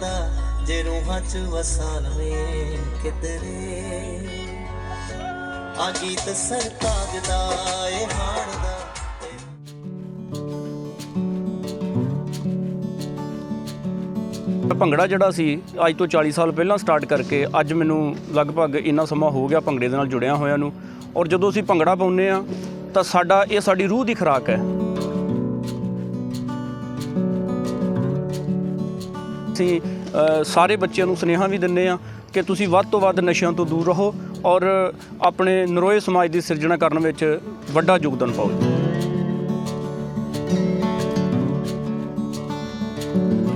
ਦਾ ਜੇ ਰੂਹਾਂ ਚ ਵਸਾਨ ਵੇ ਕਿਧਰੇ। ਆ ਗੀਤ ਸਰਤਾਜ ਦਾ ਏ ਹਾਣ ਦਾ ਭੰਗੜਾ ਜਿਹੜਾ ਸੀ, ਅੱਜ ਤੋਂ 40 ਸਾਲ ਪਹਿਲਾਂ ਸਟਾਰਟ ਕਰਕੇ ਅੱਜ ਮੈਨੂੰ ਲਗਭਗ ਇੰਨਾ ਸਮਾਂ ਹੋ ਗਿਆ ਭੰਗੜੇ ਦੇ ਨਾਲ ਜੁੜਿਆ ਹੋਇਆ ਨੂੰ। ਔਰ ਜਦੋਂ ਅਸੀਂ ਭੰਗੜਾ ਪਾਉਂਦੇ ਆ ਤਾਂ ਸਾਡਾ, ਇਹ ਸਾਡੀ ਰੂਹ ਦੀ ਖੁਰਾਕ ਹੈ। ਅਸੀਂ ਸਾਰੇ ਬੱਚਿਆਂ ਨੂੰ ਸੁਨੇਹਾ ਵੀ ਦਿੰਦੇ ਆ ਕਿ ਤੁਸੀਂ ਵੱਧ ਤੋਂ ਵੱਧ ਨਸ਼ਿਆਂ ਤੋਂ ਦੂਰ ਰਹੋ ਔਰ ਆਪਣੇ ਨਰੋਏ ਸਮਾਜ ਦੀ ਸਿਰਜਣਾ ਕਰਨ ਵਿੱਚ ਵੱਡਾ ਯੋਗਦਾਨ ਪਾਓ।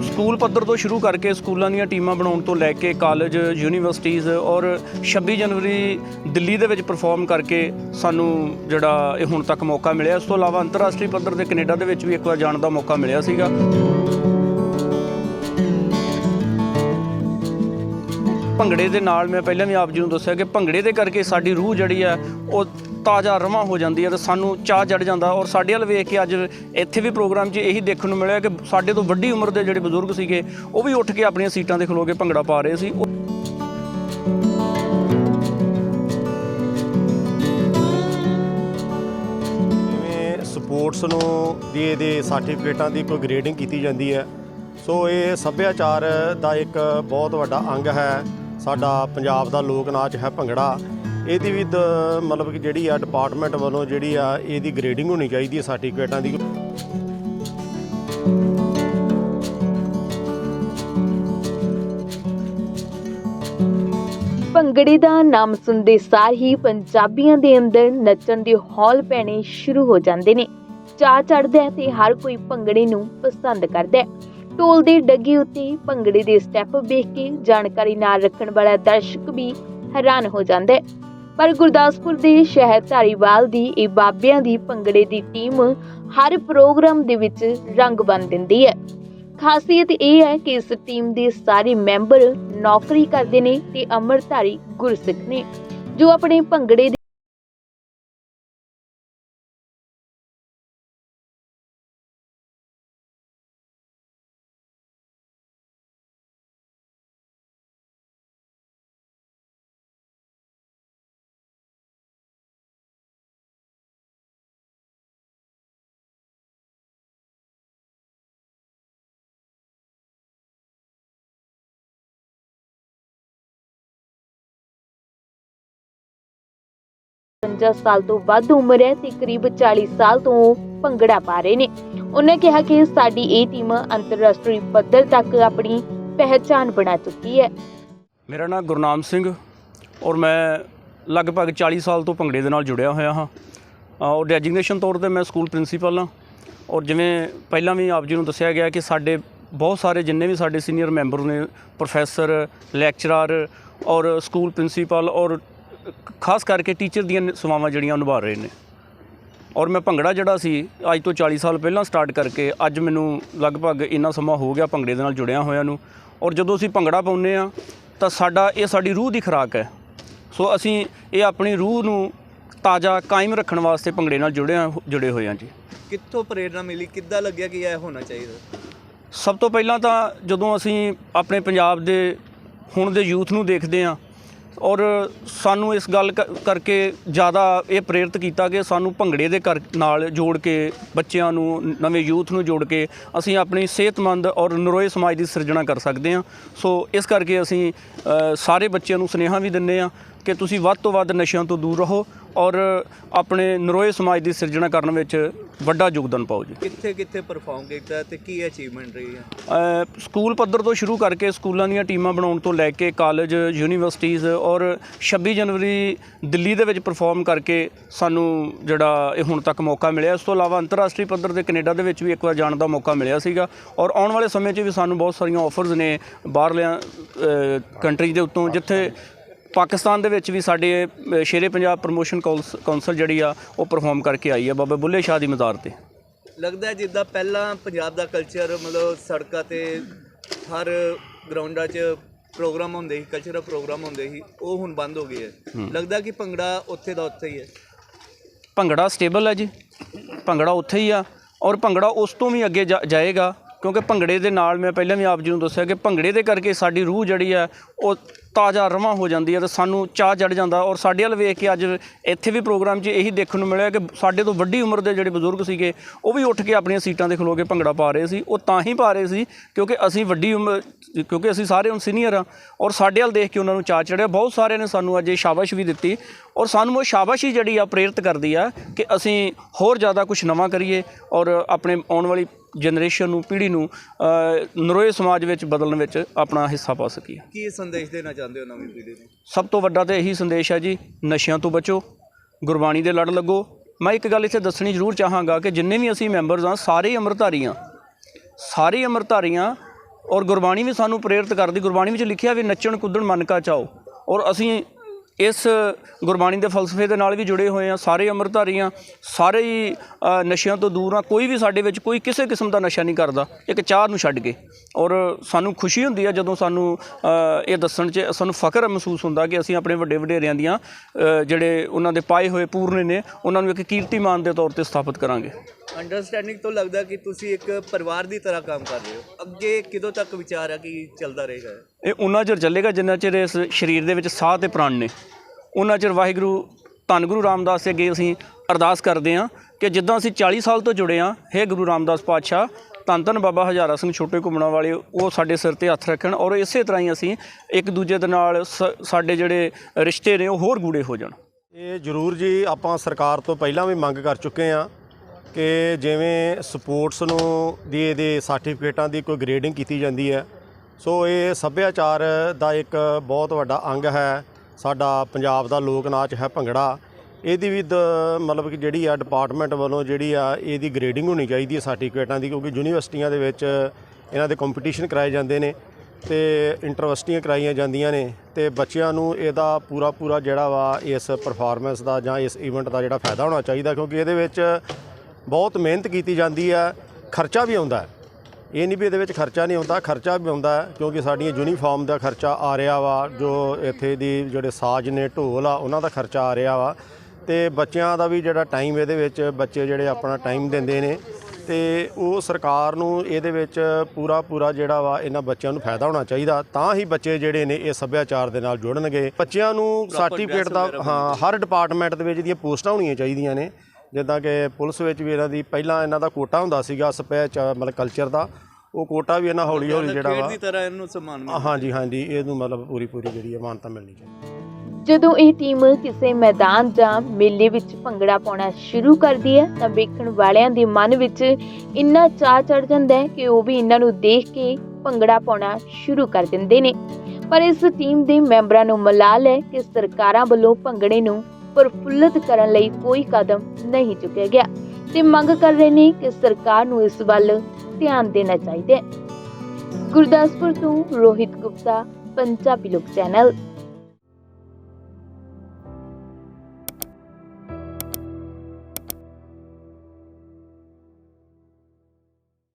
ਸਕੂਲ ਪੱਧਰ ਤੋਂ ਸ਼ੁਰੂ ਕਰਕੇ ਸਕੂਲਾਂ ਦੀਆਂ ਟੀਮਾਂ ਬਣਾਉਣ ਤੋਂ ਲੈ ਕੇ ਕਾਲਜ ਯੂਨੀਵਰਸਿਟੀਆਂ ਔਰ 26 ਜਨਵਰੀ ਦਿੱਲੀ ਦੇ ਵਿੱਚ ਪਰਫਾਰਮ ਕਰਕੇ ਸਾਨੂੰ ਜਿਹੜਾ ਇਹ ਹੁਣ ਤੱਕ ਮੌਕਾ ਮਿਲਿਆ। ਇਸ ਤੋਂ ਇਲਾਵਾ ਅੰਤਰਰਾਸ਼ਟਰੀ ਪੱਧਰ ਤੇ ਕੈਨੇਡਾ ਦੇ ਵਿੱਚ ਵੀ ਇੱਕ ਵਾਰ ਜਾਣ ਦਾ ਮੌਕਾ ਮਿਲਿਆ ਸੀਗਾ। ਭੰਗੜੇ ਦੇ ਨਾਲ ਮੈਂ ਪਹਿਲਾਂ ਵੀ ਆਪ ਜੀ ਨੂੰ ਦੱਸਿਆ ਕਿ ਭੰਗੜੇ ਦੇ ਕਰਕੇ ਸਾਡੀ ਰੂਹ ਜਿਹੜੀ ਹੈ ਉਹ ਤਾਜ਼ਾ ਰਵਾਂ ਹੋ ਜਾਂਦੀ ਹੈ ਤੇ ਸਾਨੂੰ ਚਾਹ ਚੜ ਜਾਂਦਾ ਔਰ ਸਾਡੇ ਵੱਲ ਵੇਖ ਕੇ ਅੱਜ ਇੱਥੇ ਵੀ ਪ੍ਰੋਗਰਾਮ 'ਚ ਇਹੀ ਦੇਖਣ ਨੂੰ ਮਿਲਿਆ ਕਿ ਸਾਡੇ ਤੋਂ ਵੱਡੀ ਉਮਰ ਦੇ ਜਿਹੜੇ ਬਜ਼ੁਰਗ ਸੀਗੇ, ਉਹ ਵੀ ਉੱਠ ਕੇ ਆਪਣੀਆਂ ਸੀਟਾਂ ਤੇ ਖਲੋ ਕੇ ਭੰਗੜਾ ਪਾ ਰਹੇ ਸੀ। ਜਿਵੇਂ ਸਪੋਰਟਸ ਨੂੰ ਦੀ ਇਹਦੇ ਸਰਟੀਫਿਕੇਟਾਂ ਦੀ ਕੋਈ ਗ੍ਰੇਡਿੰਗ ਕੀਤੀ ਜਾਂਦੀ ਹੈ, ਸੋ ਇਹ ਸੱਭਿਆਚਾਰ ਦਾ ਇੱਕ ਬਹੁਤ ਵੱਡਾ ਅੰਗ ਹੈ। ਸਾਡਾ ਪੰਜਾਬ ਦਾ ਲੋਕ ਨਾਚ ਹੈ ਭੰਗੜਾ। ਇਹਦੀ ਵੀ ਮਤਲਬ ਕਿ ਜਿਹੜੀ ਆ ਡਿਪਾਰਟਮੈਂਟ ਵੱਲੋਂ ਜਿਹੜੀ ਆ, ਇਹਦੀ ਗ੍ਰੇਡਿੰਗ ਹੋਣੀ ਚਾਹੀਦੀ ਹੈ ਸਰਟੀਫਿਕੇਟਾਂ ਦੀ। ਭੰਗੜੇ ਦਾ ਨਾਮ ਸੁਣਦੇ ਸਾਰ ਹੀ ਪੰਜਾਬੀਆਂ ਦੇ ਅੰਦਰ ਨੱਚਣ ਦੇ ਹੌਲ ਪੈਣੇ ਸ਼ੁਰੂ ਹੋ ਜਾਂਦੇ ਨੇ। ਚਾਅ ਚੜਦਾ ਹੈ ਤੇ ਹਰ ਕੋਈ ਭੰਗੜੇ ਨੂੰ ਪਸੰਦ ਕਰਦਾ ਹੈ। ਢੋਲ ਦੇ ਡੱਗੇ ਉੱਤੇ ਭੰਗੜੇ ਦੇ ਸਟੈਪ ਵੇਖ ਕੇ ਜਾਣਕਾਰੀ ਨਾਲ ਰੱਖਣ ਵਾਲਾ ਦਰਸ਼ਕ ਵੀ ਹੈਰਾਨ ਹੋ ਜਾਂਦਾ ਹੈ। ਪਰ ਗੁਰਦਾਸਪੁਰ ਦੇ ਸ਼ਹਿਰ ਧਾਰੀਵਾਲ ਦੀ ਇਹ ਬਾਬਿਆਂ ਦੀ ਭੰਗੜੇ ਦੀ ਟੀਮ ਹਰ ਪ੍ਰੋਗਰਾਮ ਦੇ ਵਿੱਚ ਰੰਗ ਬੰਨ ਦਿੰਦੀ ਹੈ। ਖਾਸੀਅਤ ਇਹ ਹੈ ਕਿ ਇਸ ਟੀਮ ਦੇ ਸਾਰੇ ਮੈਂਬਰ ਨੌਕਰੀ ਕਰਦੇ ਨੇ ਤੇ ਅੰਮ੍ਰਿਤਧਾਰੀ ਗੁਰਸਿੱਖ ਨੇ, ਜੋ ਆਪਣੇ ਭੰਗੜੇ ਦੇ ਪੰਜਾਹ ਸਾਲ ਤੋਂ ਵੱਧ ਉਮਰ ਹੈ ਤੇ ਕਰੀਬ 40 ਸਾਲ ਤੋਂ ਭੰਗੜਾ ਪਾ ਰਹੇ ਨੇ। ਉਹਨੇ ਕਿਹਾ ਕਿ ਸਾਡੀ ਇਹ ਟੀਮ ਅੰਤਰਰਾਸ਼ਟਰੀ ਪੱਧਰ ਤੱਕ ਆਪਣੀ ਪਹਿਚਾਨ ਬਣਾ ਚੁੱਕੀ ਹੈ। ਮੇਰਾ ਨਾਮ ਗੁਰਨਾਮ ਸਿੰਘ ਔਰ ਮੈਂ ਲਗਭਗ 40 ਸਾਲ ਤੋਂ ਭੰਗੜੇ ਦੇ ਨਾਲ ਜੁੜਿਆ ਹੋਇਆ ਹਾਂ। ਔਰ ਡੈਜਿਗਨੇਸ਼ਨ ਤੌਰ ਤੇ ਮੈਂ ਸਕੂਲ ਪ੍ਰਿੰਸੀਪਲ ਹਾਂ ਔਰ ਜਿਵੇਂ ਪਹਿਲਾਂ ਵੀ ਆਪ ਜੀ ਨੂੰ ਦੱਸਿਆ ਗਿਆ ਕਿ ਸਾਡੇ ਬਹੁਤ ਸਾਰੇ ਜਿੰਨੇ ਵੀ ਸਾਡੇ ਸੀਨੀਅਰ ਮੈਂਬਰ ਨੇ, ਪ੍ਰੋਫੈਸਰ, ਲੈਕਚਰਰ ਔਰ ਸਕੂਲ ਪ੍ਰਿੰਸੀਪਲ ਔਰ ਖਾਸ ਕਰਕੇ ਟੀਚਰ ਦੀਆਂ ਸੇਵਾਵਾਂ ਜਿਹੜੀਆਂ ਉਹ ਨਿਭਾ ਰਹੇ ਨੇ। ਔਰ ਮੈਂ ਭੰਗੜਾ ਜਿਹੜਾ ਸੀ ਅੱਜ ਤੋਂ 40 ਸਾਲ ਪਹਿਲਾਂ ਸਟਾਰਟ ਕਰਕੇ ਅੱਜ ਮੈਨੂੰ ਲਗਭਗ ਇੰਨਾ ਸਮਾਂ ਹੋ ਗਿਆ ਭੰਗੜੇ ਦੇ ਨਾਲ ਜੁੜਿਆ ਹੋਇਆਂ ਨੂੰ। ਔਰ ਜਦੋਂ ਅਸੀਂ ਭੰਗੜਾ ਪਾਉਂਦੇ ਆ ਤਾਂ ਸਾਡਾ ਇਹ ਸਾਡੀ ਰੂਹ ਦੀ ਖੁਰਾਕ ਹੈ। ਸੋ ਅਸੀਂ ਇਹ ਆਪਣੀ ਰੂਹ ਨੂੰ ਤਾਜ਼ਾ ਕਾਇਮ ਰੱਖਣ ਵਾਸਤੇ ਭੰਗੜੇ ਨਾਲ ਜੁੜੇ ਜੁੜੇ ਹੋਏ ਹਾਂ ਜੀ। ਕਿੱਥੋਂ ਪ੍ਰੇਰਣਾ ਮਿਲੀ? ਕਿੱਦਾਂ ਲੱਗਿਆ ਕਿ ਇਹ ਹੋਣਾ ਚਾਹੀਦਾ? ਸਭ ਤੋਂ ਪਹਿਲਾਂ ਤਾਂ ਜਦੋਂ ਅਸੀਂ ਆਪਣੇ ਪੰਜਾਬ ਦੇ ਹੁਣ ਦੇ ਯੂਥ ਨੂੰ ਦੇਖਦੇ ਹਾਂ ਔਰ ਸਾਨੂੰ ਇਸ ਗੱਲ ਕ- ਕਰਕੇ ਜ਼ਿਆਦਾ ਇਹ ਪ੍ਰੇਰਿਤ ਕੀਤਾ ਕਿ ਸਾਨੂੰ ਭੰਗੜੇ ਦੇ ਕਰ, ਨਾਲ ਜੋੜ ਕੇ ਬੱਚਿਆਂ ਨੂੰ, ਨਵੇਂ ਯੂਥ ਨੂੰ ਜੋੜ ਕੇ ਅਸੀਂ ਆਪਣੀ ਸਿਹਤਮੰਦ ਔਰ ਨਰੋਏ ਸਮਾਜ ਦੀ ਸਿਰਜਣਾ ਕਰ ਸਕਦੇ ਹਾਂ। ਸੋ ਇਸ ਕਰਕੇ ਅਸੀਂ ਸਾਰੇ ਬੱਚਿਆਂ ਨੂੰ ਸੁਨੇਹਾ ਵੀ ਦਿੰਦੇ ਹਾਂ ਕਿ ਤੁਸੀਂ ਵੱਧ ਤੋਂ ਵੱਧ ਨਸ਼ਿਆਂ ਤੋਂ ਦੂਰ ਰਹੋ ਔਰ ਆਪਣੇ ਨਰੋਏ ਸਮਾਜ ਦੀ ਸਿਰਜਣਾ ਕਰਨ ਵਿੱਚ ਵੱਡਾ ਯੋਗਦਾਨ ਪਾਓ ਜੀ। ਕਿੱਥੇ ਕਿੱਥੇ ਪਰਫਾਰਮ ਕੀਤਾ ਤੇ ਕੀ ਅਚੀਵਮੈਂਟ ਰਹੀ ਹੈ ਸਕੂਲ ਪੱਧਰ ਤੋਂ ਸ਼ੁਰੂ ਕਰਕੇ ਸਕੂਲਾਂ ਦੀਆਂ ਟੀਮਾਂ ਬਣਾਉਣ ਤੋਂ ਲੈ ਕੇ ਕਾਲਜ ਯੂਨੀਵਰਸਿਟੀਆਂ ਔਰ 26 ਜਨਵਰੀ ਦਿੱਲੀ ਦੇ ਵਿੱਚ ਪਰਫਾਰਮ ਕਰਕੇ ਸਾਨੂੰ ਜਿਹੜਾ ਇਹ ਹੁਣ ਤੱਕ ਮੌਕਾ ਮਿਲਿਆ। ਇਸ ਤੋਂ ਇਲਾਵਾ ਅੰਤਰਰਾਸ਼ਟਰੀ ਪੱਧਰ ਤੇ ਕੈਨੇਡਾ ਦੇ ਵਿੱਚ ਵੀ ਇੱਕ ਵਾਰ ਜਾਣ ਦਾ ਮੌਕਾ ਮਿਲਿਆ ਸੀਗਾ ਔਰ ਆਉਣ ਵਾਲੇ ਸਮੇਂ 'ਚ ਵੀ ਸਾਨੂੰ ਬਹੁਤ ਸਾਰੀਆਂ ਆਫਰਸ ਨੇ ਬਾਹਰਲਿਆਂ ਕੰਟਰੀ ਦੇ ਉੱਤੋਂ ਜਿੱਥੇ ਪਾਕਿਸਤਾਨ ਦੇ ਵਿੱਚ ਵੀ ਸਾਡੇ ਸ਼ੇਰੇ ਪੰਜਾਬ ਪ੍ਰੋਮੋਸ਼ਨ ਕੌਂਸਲ ਜਿਹੜੀ ਆ ਉਹ ਪਰਫਾਰਮ ਕਰਕੇ ਆਈ ਆ ਬਾਬਾ ਬੁੱਲੇ ਸ਼ਾਹ ਦੀ ਮਜ਼ਾਰ ਤੇ। ਲੱਗਦਾ ਜਿੱਦਾਂ ਪਹਿਲਾਂ ਪੰਜਾਬ ਦਾ ਕਲਚਰ ਮਤਲਬ ਸੜਕਾਂ ਤੇ ਹਰ ਗਰਾਊਂਡਾਂ 'ਚ ਪ੍ਰੋਗਰਾਮ ਹੁੰਦੇ ਸੀ ਕਲਚਰਲ ਪ੍ਰੋਗਰਾਮ ਹੁੰਦੇ ਸੀ ਉਹ ਹੁਣ ਬੰਦ ਹੋ ਗਏ ਹੈ। ਲੱਗਦਾ ਕਿ ਭੰਗੜਾ ਉੱਥੇ ਦਾ ਉੱਥੇ ਹੀ ਹੈ। ਭੰਗੜਾ ਸਟੇਬਲ ਹੈ ਜੀ। ਭੰਗੜਾ ਉੱਥੇ ਹੀ ਆ ਔਰ ਭੰਗੜਾ ਉਸ ਤੋਂ ਵੀ ਅੱਗੇ ਜਾਏਗਾ ਕਿਉਂਕਿ ਭੰਗੜੇ ਦੇ ਨਾਲ ਮੈਂ ਪਹਿਲਾਂ ਵੀ ਆਪ ਜੀ ਨੂੰ ਦੱਸਿਆ ਕਿ ਭੰਗੜੇ ਦੇ ਕਰਕੇ ਸਾਡੀ ਰੂਹ ਜਿਹੜੀ ਆ ਉਹ ਤਾਜ਼ਾ ਰਵਾਂ ਹੋ ਜਾਂਦੀ ਹੈ ਤੇ ਸਾਨੂੰ ਚਾਹ ਚੜ ਜਾਂਦਾ ਔਰ ਸਾਡੇ ਵੱਲ ਵੇਖ ਕੇ ਅੱਜ ਇੱਥੇ ਵੀ ਪ੍ਰੋਗਰਾਮ 'ਚ ਇਹੀ ਦੇਖਣ ਨੂੰ ਮਿਲਿਆ ਕਿ ਸਾਡੇ ਤੋਂ ਵੱਡੀ ਉਮਰ ਦੇ ਜਿਹੜੇ ਬਜ਼ੁਰਗ ਸੀਗੇ, ਉਹ ਵੀ ਉੱਠ ਕੇ ਆਪਣੀਆਂ ਸੀਟਾਂ ਤੇ ਖਲੋ ਕੇ ਭੰਗੜਾ ਪਾ ਰਹੇ ਸੀ, ਉਹ ਤਾਂ ਹੀ ਪਾ ਰਹੇ ਸੀ ਕਿਉਂਕਿ ਅਸੀਂ ਵੱਡੀ ਉਮਰ, ਕਿਉਂਕਿ ਅਸੀਂ ਸਾਰੇ ਹੁਣ ਸੀਨੀਅਰ ਆ ਔਰ ਸਾਡੇ ਵੱਲ ਦੇਖ ਕੇ ਉਹਨਾਂ ਨੂੰ ਚਾਹ ਚੜਿਆ ਬਹੁਤ ਸਾਰਿਆਂ ਨੇ ਸਾਨੂੰ ਅੱਜ ਇਹ ਸ਼ਾਬਾਸ਼ ਵੀ ਦਿੱਤੀ ਔਰ ਸਾਨੂੰ ਉਹ ਸ਼ਾਬਾਸ਼ੀ ਜਿਹੜੀ ਆ ਪ੍ਰੇਰਿਤ ਕਰਦੀ ਆ ਕਿ ਅਸੀਂ ਹੋਰ ਜ਼ਿਆਦਾ ਕੁਝ ਨਵਾਂ ਕਰੀਏ ਔਰ ਆਪਣੇ ਆਉਣ ਵਾਲੀ ਜਨਰੇਸ਼ਨ ਨੂੰ, ਪੀੜ੍ਹੀ ਨੂੰ ਨਰੋਏ ਸਮਾਜ ਵਿੱਚ ਬਦਲਣ ਵਿੱਚ ਆਪਣਾ ਹਿੱਸਾ ਪਾ ਸਕੀਏ। ਕੀ ਸੰਦੇਸ਼ ਦੇਣਾ ਚਾਹੁੰਦੇ ਹੋ ਨਵੀਂ ਪੀੜ੍ਹੀ ਨੂੰ? ਸਭ ਤੋਂ ਵੱਡਾ ਤਾਂ ਇਹੀ ਸੰਦੇਸ਼ ਹੈ ਜੀ, ਨਸ਼ਿਆਂ ਤੋਂ ਬਚੋ, ਗੁਰਬਾਣੀ ਦੇ ਲੜ ਲੱਗੋ। ਮੈਂ ਇੱਕ ਗੱਲ ਇੱਥੇ ਦੱਸਣੀ ਜ਼ਰੂਰ ਚਾਹਾਂਗਾ ਕਿ ਜਿੰਨੇ ਵੀ ਅਸੀਂ ਮੈਂਬਰਸ ਹਾਂ, ਸਾਰੇ ਹੀ ਅੰਮ੍ਰਿਤਧਾਰੀ ਹਾਂ। ਸਾਰੇ ਅੰਮ੍ਰਿਤਧਾਰੀ ਹਾਂ ਔਰ ਗੁਰਬਾਣੀ ਵੀ ਸਾਨੂੰ ਪ੍ਰੇਰਿਤ ਕਰਦੀ, ਗੁਰਬਾਣੀ ਵਿੱਚ ਲਿਖਿਆ ਵੀ ਨੱਚਣ ਕੁੱਦਣ ਮਨ ਕਾ ਚਾਓ। ਔਰ ਅਸੀਂ ਇਸ ਗੁਰਬਾਣੀ ਦੇ ਫਲਸਫੇ ਦੇ ਨਾਲ ਵੀ ਜੁੜੇ ਹੋਏ ਆ, ਸਾਰੇ ਅੰਮ੍ਰਿਤਧਾਰੀ ਹਾਂ ਸਾਰੇ ਹੀ ਨਸ਼ਿਆਂ ਤੋਂ ਦੂਰ ਆ, ਕੋਈ ਵੀ ਸਾਡੇ ਵਿੱਚ ਕੋਈ ਕਿਸੇ ਕਿਸਮ ਦਾ ਨਸ਼ਾ ਨਹੀਂ ਕਰਦਾ, ਇੱਕ ਚਾਹ ਨੂੰ ਛੱਡ ਕੇ। ਔਰ ਸਾਨੂੰ ਖੁਸ਼ੀ ਹੁੰਦੀ ਆ ਜਦੋਂ ਸਾਨੂੰ ਇਹ ਦੱਸਣ 'ਚ ਸਾਨੂੰ ਫਖਰ ਮਹਿਸੂਸ ਹੁੰਦਾ ਕਿ ਅਸੀਂ ਆਪਣੇ ਵੱਡੇ ਵਡੇਰਿਆਂ ਦੀਆਂ ਜਿਹੜੇ ਉਹਨਾਂ ਦੇ ਪਾਏ ਹੋਏ ਪੂਰਨੇ ਨੇ, ਉਹਨਾਂ ਨੂੰ ਇੱਕ ਕੀਰਤੀਮਾਨ ਦੇ ਤੌਰ ਤੇ ਸਥਾਪਿਤ ਕਰਾਂਗੇ। ਅੰਡਰਸਟੈਂਡਿੰਗ ਤੋਂ ਲੱਗਦਾ ਕਿ ਤੁਸੀਂ ਇੱਕ ਪਰਿਵਾਰ ਦੀ ਤਰ੍ਹਾਂ ਕੰਮ ਕਰ ਰਹੇ ਹੋ। ਅੱਗੇ ਕਿਦੋਂ ਤੱਕ ਵਿਚਾਰ ਆ ਕਿ ਚੱਲਦਾ ਰਹੇਗਾ ਇਹ? ਉਹਨਾਂ ਚਿਰ ਚੱਲੇਗਾ ਜਿੰਨਾ ਚਿਰ ਇਸ ਸਰੀਰ ਦੇ ਵਿੱਚ ਸਾਹ ਤੇ ਪ੍ਰਾਣ ਨੇ ਉਹਨਾਂ ਚਿਰ ਵਾਹਿਗੁਰੂ, ਧੰਨ ਗੁਰੂ ਰਾਮਦਾਸ ਦੇ ਅੱਗੇ ਅਸੀਂ ਅਰਦਾਸ ਕਰਦੇ ਹਾਂ ਕਿ ਜਿੱਦਾਂ ਅਸੀਂ 40 ਸਾਲ ਤੋਂ ਜੁੜੇ ਹਾਂ, ਹੇ ਗੁਰੂ ਰਾਮਦਾਸ ਪਾਤਸ਼ਾਹ, ਧੰਨ ਧੰਨ ਬਾਬਾ ਹਜ਼ਾਰਾ ਸਿੰਘ ਛੋਟੇ ਘੁੰਮਣਾ ਵਾਲੇ, ਉਹ ਸਾਡੇ ਸਿਰ ਤੇ ਹੱਥ ਰੱਖਣ ਔਰ ਇਸੇ ਤਰ੍ਹਾਂ ਹੀ ਅਸੀਂ ਇੱਕ ਦੂਜੇ ਦੇ ਨਾਲ ਸ- ਸਾਡੇ ਜਿਹੜੇ ਰਿਸ਼ਤੇ ਨੇ ਉਹ ਹੋਰ ਗੂੜੇ ਹੋ ਜਾਣ ਇਹ ਜ਼ਰੂਰ ਜੀ ਆਪਾਂ ਸਰਕਾਰ ਤੋਂ ਪਹਿਲਾਂ ਵੀ ਮੰਗ ਕਰ ਚੁੱਕੇ ਆ ਕਿ ਜਿਵੇਂ ਸਪੋਰਟਸ ਨੂੰ ਦੀ, ਇਹਦੇ ਸਰਟੀਫਿਕੇਟਾਂ ਦੀ ਕੋਈ ਗ੍ਰੇਡਿੰਗ ਕੀਤੀ ਜਾਂਦੀ ਹੈ ਸੋ ਇਹ ਸੱਭਿਆਚਾਰ ਦਾ ਇੱਕ ਬਹੁਤ ਵੱਡਾ ਅੰਗ ਹੈ। ਸਾਡਾ ਪੰਜਾਬ ਦਾ ਲੋਕ ਨਾਚ ਹੈ ਭੰਗੜਾ। ਇਹਦੀ ਵੀ ਦ- ਮਤਲਬ ਕਿ ਜਿਹੜੀ ਆ ਡਿਪਾਰਟਮੈਂਟ ਵੱਲੋਂ ਜਿਹੜੀ ਆ ਇਹਦੀ ਗ੍ਰੇਡਿੰਗ ਹੋਣੀ ਚਾਹੀਦੀ ਹੈ ਸਰਟੀਫਿਕੇਟਾਂ ਦੀ, ਕਿਉਂਕਿ ਯੂਨੀਵਰਸਿਟੀਆਂ ਦੇ ਵਿੱਚ ਇਹਨਾਂ ਦੇ ਕੰਪੀਟੀਸ਼ਨ ਕਰਾਏ ਜਾਂਦੇ ਨੇ ਤੇ ਇੰਟਰਵਿਸਟੀਆਂ ਕਰਾਈਆਂ ਜਾਂਦੀਆਂ ਨੇ ਤੇ ਬੱਚਿਆਂ ਨੂੰ ਇਹਦਾ ਪੂਰਾ ਪੂਰਾ ਜਿਹੜਾ ਵਾ ਇਸ ਪਰਫਾਰਮੈਂਸ ਦਾ ਜਾਂ ਇਸ ਇਵੈਂਟ ਦਾ ਜਿਹੜਾ ਫਾਇਦਾ ਹੋਣਾ ਚਾਹੀਦਾ, ਕਿਉਂਕਿ ਇਹਦੇ ਵਿੱਚ ਬਹੁਤ ਮਿਹਨਤ ਕੀਤੀ ਜਾਂਦੀ ਹੈ, ਖਰਚਾ ਵੀ ਆਉਂਦਾ ਹੈ। ਇਹ ਨਹੀਂ ਵੀ ਇਹਦੇ ਵਿੱਚ ਖਰਚਾ ਨਹੀਂ ਆਉਂਦਾ ਖਰਚਾ ਵੀ ਆਉਂਦਾ ਹੈ ਕਿਉਂਕਿ ਸਾਡੀਆਂ ਯੂਨੀਫਾਰਮ ਦਾ ਖਰਚਾ ਆ ਰਿਹਾ ਵਾ ਜੋ ਇੱਥੇ ਦੀ ਜਿਹੜੇ ਸਾਜ਼ ਨੇ ਢੋਲ ਆ ਉਹਨਾਂ ਦਾ ਖਰਚਾ ਆ ਰਿਹਾ ਵਾ। ਤੇ ਬੱਚਿਆਂ ਦਾ ਵੀ ਜਿਹੜਾ ਟਾਈਮ ਇਹਦੇ ਵਿੱਚ ਬੱਚੇ ਜਿਹੜੇ ਆਪਣਾ ਟਾਈਮ ਦਿੰਦੇ ਨੇ ਤੇ ਉਹ ਸਰਕਾਰ ਨੂੰ ਇਹਦੇ ਵਿੱਚ ਪੂਰਾ ਪੂਰਾ ਜਿਹੜਾ ਵਾ ਇਹਨਾਂ ਬੱਚਿਆਂ ਨੂੰ ਫਾਇਦਾ ਹੋਣਾ ਚਾਹੀਦਾ। ਤਾਂ ਹੀ ਬੱਚੇ ਜਿਹੜੇ ਨੇ ਇਹ ਸੱਭਿਆਚਾਰ ਦੇ ਨਾਲ ਜੁੜਨਗੇ। ਬੱਚਿਆਂ ਨੂੰ ਸਰਟੀਫਿਕੇਟ ਦਾ ਹਾਂ ਹਰ ਡਿਪਾਰਟਮੈਂਟ ਦੇ ਵਿੱਚ ਇਹਦੀਆਂ ਪੋਸਟਾਂ ਹੋਣੀਆਂ ਚਾਹੀਦੀਆਂ ਨੇ। ਜਿੱਦਾਂ ਕਿ ਪੁਲਿਸ ਵਿੱਚ ਵੀ ਇਹਨਾਂ ਦੀ ਪਹਿਲਾਂ ਇਹਨਾਂ ਦਾ ਕੋਟਾ ਹੁੰਦਾ ਸੀਗਾ ਸੱਭਿਆਚਾਰ ਮਤਲਬ ਕਲਚਰ ਦਾ ਉਹ ਕੋਟਾ ਵੀ ਇਹਨਾਂ ਹੌਲੀ ਹੌਲੀ ਜਿਹੜਾ ਖੇਡ ਵਾ ਦੀ ਤਰ੍ਹਾਂ ਇਹਨੂੰ ਸਨਮਾਨ ਮਿਲਦਾ। ਹਾਂਜੀ ਹਾਂਜੀ ਇਹਨੂੰ ਮਤਲਬ ਪੂਰੀ ਪੂਰੀ ਜਿਹੜੀ ਹੈ ਮਾਨਤਾ ਮਿਲਣੀ ਚਾਹੀਦੀ। ਜਦੋਂ ਇਹ ਟੀਮ ਕਿਸੇ ਮੈਦਾਨ ਜਾਂ ਮੇਲੇ ਵਿੱਚ ਭੰਗੜਾ ਪਾਉਣਾ ਸ਼ੁਰੂ ਕਰਦੀ ਹੈ ਤਾਂ ਵੇਖਣ ਵਾਲਿਆਂ ਦੇ ਮਨ ਵਿੱਚ ਇੰਨਾ ਚਾਅ ਚੜ ਜਾਂਦਾ ਹੈ ਕਿ ਉਹ ਵੀ ਇਹਨਾਂ ਨੂੰ ਦੇਖ ਕੇ ਭੰਗੜਾ ਪਾਉਣਾ ਸ਼ੁਰੂ ਕਰ ਦਿੰਦੇ ਨੇ। ਪਰ ਇਸ ਟੀਮ ਦੇ ਮੈਂਬਰਾਂ ਨੂੰ ਮਲਾਲ ਹੈ ਕਿ ਸਰਕਾਰਾਂ ਵੱਲੋਂ ਭੰਗੜੇ ਨੂੰ ਪ੍ਰਫੁੱਲਤ ਕਰਨ ਲਈ ਕੋਈ ਕਦਮ ਨਹੀਂ ਚੁੱਕਿਆ ਗਿਆ ਤੇ ਮੰਗ ਕਰ ਰਹੇ ਨੇ ਕਿ ਸਰਕਾਰ ਨੂੰ ਇਸ ਵੱਲ ਧਿਆਨ ਦੇਣਾ ਚਾਹੀਦਾ ਹੈ। ਗੁਰਦਾਸਪੁਰ ਤੋਂ ਰੋਹਿਤ ਗੁਪਤਾ, ਪੰਜਾਬੀ ਲੋਕ ਚੈਨਲ।